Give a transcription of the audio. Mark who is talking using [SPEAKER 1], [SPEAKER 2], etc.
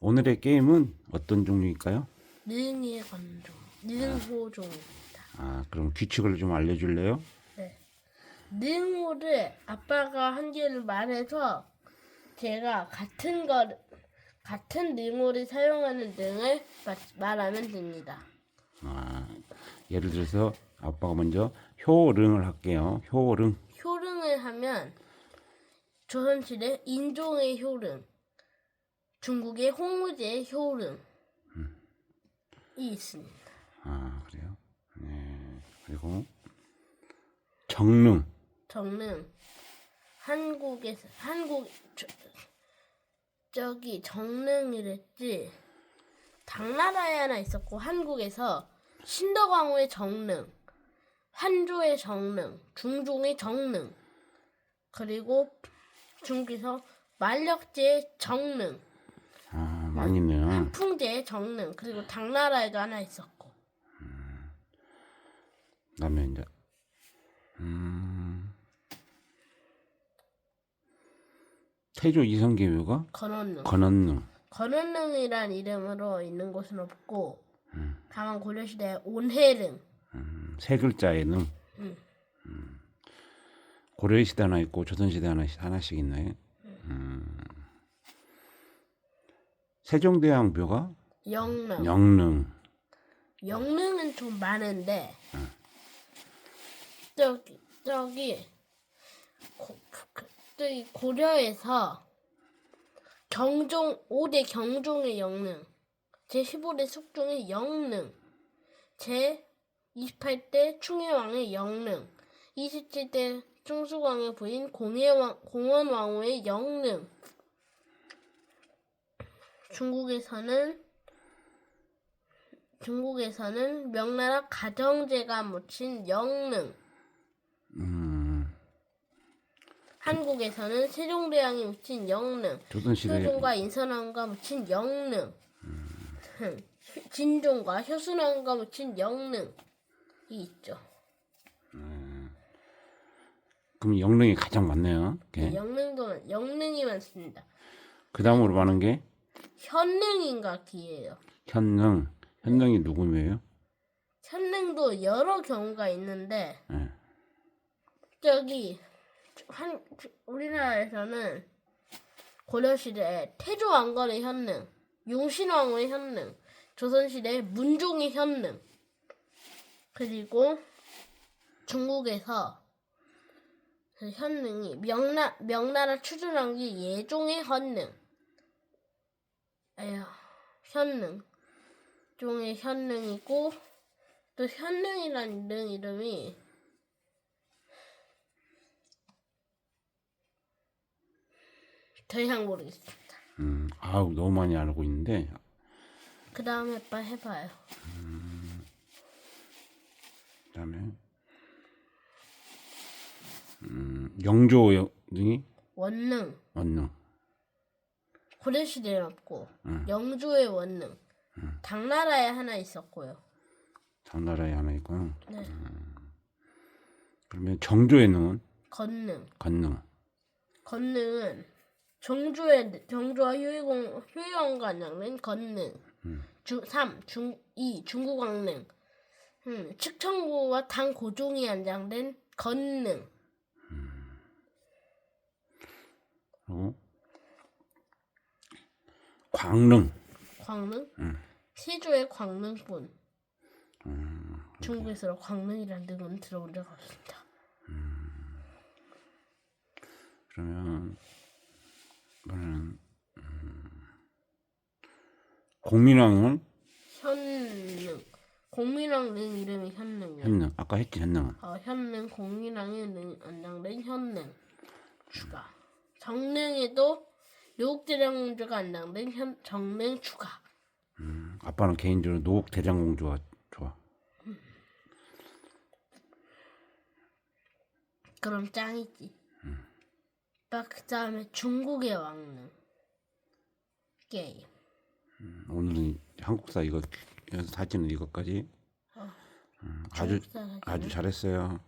[SPEAKER 1] 오늘의 게임은 어떤 종류일까요?
[SPEAKER 2] 능의 관종, 능호종입니다.
[SPEAKER 1] 아, 그럼 규칙을 좀 알려줄래요?
[SPEAKER 2] 네. 능호를 아빠가 한 개를 말해서 제가 같은 거 같은 능호를 사용하는 마- 말하면 됩니다.
[SPEAKER 1] 아, 예를 들어서 아빠가 먼저 효릉을 할게요. 효릉.
[SPEAKER 2] 효릉을 하면 조선시대 인종의 효릉, 중국의 홍무제의 효릉이 있습니다.
[SPEAKER 1] 아, 그래요? 네. 그리고 정릉.
[SPEAKER 2] 정릉 한국에서 한국 저, 저기 정릉이랬지 당나라에 하나 있었고 한국에서 신덕왕후의 정릉 한조의 정릉 중종의 정릉 그리고 중국에서 만력제의 정릉
[SPEAKER 1] 아, 있네요.
[SPEAKER 2] 풍제의 정릉 그리고 당나라에도 하나 있었고
[SPEAKER 1] 그다음에 이제 음, 태조 이성계묘가
[SPEAKER 2] 건원릉
[SPEAKER 1] 건원릉.
[SPEAKER 2] 건원릉이란 이름으로 있는 곳은 없고 다만 고려시대 온해릉
[SPEAKER 1] 음, 세 글자의 능.
[SPEAKER 2] 음.
[SPEAKER 1] 음. 고려시대 하나 있고 조선시대 하나 하나씩 있네. 음. 세종대왕묘가?
[SPEAKER 2] 영릉.
[SPEAKER 1] 영릉.
[SPEAKER 2] 영릉은 좀 많은데 저기 저기 고, 그, 저기 고려에서 경종 5대 경종의 영릉 제 15대 숙종의 영릉 제 28대 충혜왕의 영릉 27대 충수왕의 부인 공예왕, 공원왕후의 영릉 중국에서는 중국에서는 명나라 가정제가 묻힌 영릉.
[SPEAKER 1] 음,
[SPEAKER 2] 한국에서는 세종대왕이 묻힌 영릉.
[SPEAKER 1] 조선시대
[SPEAKER 2] 효종과 인선왕과 묻힌 영릉. 흠. 진종과 효순왕과 묻힌 영릉이 있죠.
[SPEAKER 1] 그럼 영릉이 가장 많네요. 예.
[SPEAKER 2] 영릉도 영릉이 많습니다.
[SPEAKER 1] 그 다음으로 많은 게
[SPEAKER 2] 현릉인가 기예요.
[SPEAKER 1] 현릉. 현릉이 누구예요?
[SPEAKER 2] 현릉도 여러 경우가 있는데
[SPEAKER 1] 예.
[SPEAKER 2] 저기 한 우리나라에서는 고려시대 태조 왕건의 현릉, 용신왕후의 현릉, 조선시대 문종의 현릉, 그리고 중국에서 그 현릉이 명나 명나라 추준왕기 예종의 현릉, 에휴 현릉, 종의 현릉이고 또 현릉이라는 릉 이름이 더 이상 모르겠습니다.
[SPEAKER 1] 음, 아우 너무 많이 알고 있는데
[SPEAKER 2] 그 다음에 빨리 해봐요.
[SPEAKER 1] 그다음에 음, 영조 등이
[SPEAKER 2] 원릉
[SPEAKER 1] 원릉.
[SPEAKER 2] 고려시대에 없고
[SPEAKER 1] 음.
[SPEAKER 2] 영조의 원릉 당나라에 하나 있었고요.
[SPEAKER 1] 당나라에 하나 있고.
[SPEAKER 2] 네.
[SPEAKER 1] 그러면 정조의 능은
[SPEAKER 2] 건릉
[SPEAKER 1] 건능.
[SPEAKER 2] 건릉은 정조의 정조와 효의공 효의왕과 안양릉 건릉 중 3. 중 2. 중국왕릉 음, 측천구와 당 고종이 안장된 건릉
[SPEAKER 1] 그리고 광릉.
[SPEAKER 2] 광릉
[SPEAKER 1] 음.
[SPEAKER 2] 세조의 광릉군 중국에서 광릉이라는 능은 들어본 적 없습니다.
[SPEAKER 1] 그러면 이번에는 음, 공민왕은
[SPEAKER 2] 현릉 공민왕 릉 이름이 현릉이요.
[SPEAKER 1] 현능. 아까 했지 현능은.
[SPEAKER 2] 어, 현릉 공민왕의 릉 안장된 현릉 추가. 정릉에도 묘국대장공주가 안장된 현, 정릉 추가.
[SPEAKER 1] 음, 아빠는 개인적으로 노옥 대장공주가 좋아.
[SPEAKER 2] 그럼 짱이지. 그 다음에 중국의 왕릉 게임.
[SPEAKER 1] 음, 오늘은 한국사 이거 사진은 이것까지.
[SPEAKER 2] 어.
[SPEAKER 1] 음, 아주
[SPEAKER 2] 사진은?
[SPEAKER 1] 아주 잘했어요.
[SPEAKER 2] 네.